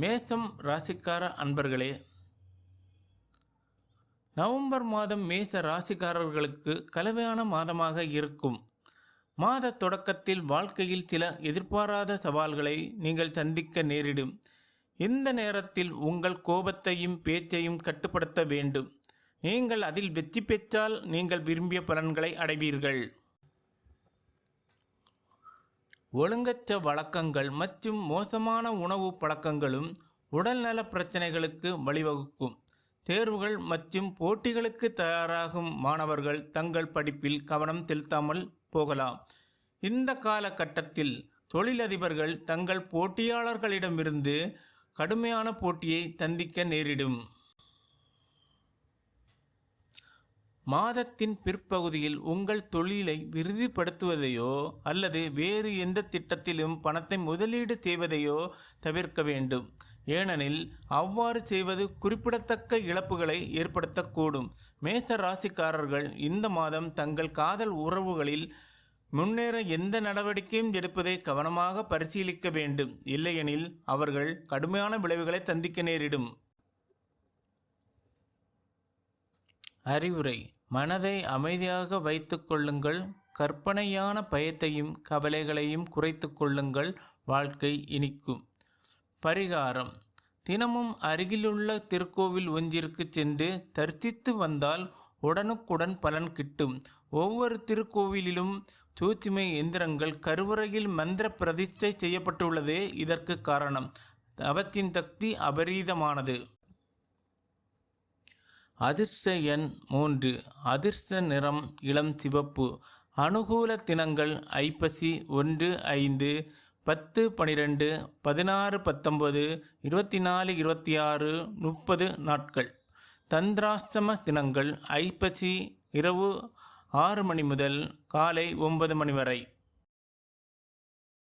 மேசம் ராசிக்கார அன்பர்களே நவம்பர் மாதம் மேச ராசிக்காரர்களுக்கு கலவையான மாதமாக இருக்கும். மாத தொடக்கத்தில் வாழ்க்கையில் சில எதிர்பாராத சவால்களை நீங்கள் சந்திக்க நேரிடும். இந்த நேரத்தில் உங்கள் கோபத்தையும் பேச்சையும் கட்டுப்படுத்த வேண்டும். நீங்கள் அதில் வெற்றி பெற்றால் நீங்கள் விரும்பிய பலன்களை அடைவீர்கள். ஒழுங்கற்ற வழக்கங்கள் மற்றும் மோசமான உணவு பழக்கங்களும் உடல்நல பிரச்சனைகளுக்கு வழிவகுக்கும். தேர்வுகள் மற்றும் போட்டிகளுக்கு தயாராகும் மாணவர்கள் தங்கள் படிப்பில் கவனம் செலுத்தாமல் போகலாம். இந்த காலகட்டத்தில் தொழிலதிபர்கள் தங்கள் போட்டியாளர்களிடமிருந்து கடுமையான போட்டியை சந்திக்க நேரிடும். மாதத்தின் பிற்பகுதியில் உங்கள் தொழிலை விருதிப்படுத்துவதையோ அல்லது வேறு எந்த திட்டத்திலும் பணத்தை முதலீடு செய்வதையோ தவிர்க்க வேண்டும். ஏனெனில் அவ்வாறு செய்வது குறிப்பிடத்தக்க இழப்புகளை ஏற்படுத்தக்கூடும். மேச ராசிக்காரர்கள் இந்த மாதம் தங்கள் காதல் உறவுகளில் முன்னேற எந்த நடவடிக்கையும் எடுப்பதை கவனமாக பரிசீலிக்க வேண்டும். இல்லையெனில் அவர்கள் கடுமையான விளைவுகளை சந்திக்க நேரிடும். அறிவுரை. மனதை அமைதியாக வைத்து கொள்ளுங்கள். கற்பனையான பயத்தையும் கவலைகளையும் குறைத்து கொள்ளுங்கள். வாழ்க்கை இனிக்கும். பரிகாரம். தினமும் அருகிலுள்ள திருக்கோவில் ஒன்றிற்கு சென்று தரிசித்து வந்தால் உடனுக்குடன் பலன் கிட்டும். ஒவ்வொரு திருக்கோவிலிலும் சூட்சுமை எந்திரங்கள் கருவறையில் மந்திர பிரதிஷ்டை செய்யப்பட்டுள்ளதே. இதற்கு காரணம் அவத்தின் சக்தி அபரீதமானது. அதிர்ஷ்ட எண் மூன்று. அதிர்ஷ்ட நிறம் இளம் சிவப்பு. அனுகூல தினங்கள் ஐப்பசி ஒன்று ஐந்து பத்து பனிரெண்டு பதினாறு பத்தொம்பது இருபத்தி நாலு இருபத்தி ஆறு முப்பது நாட்கள். தந்திராஷ்டம தினங்கள் ஐப்பசி இரவு ஆறு மணி முதல் காலை ஒன்பது மணி வரை.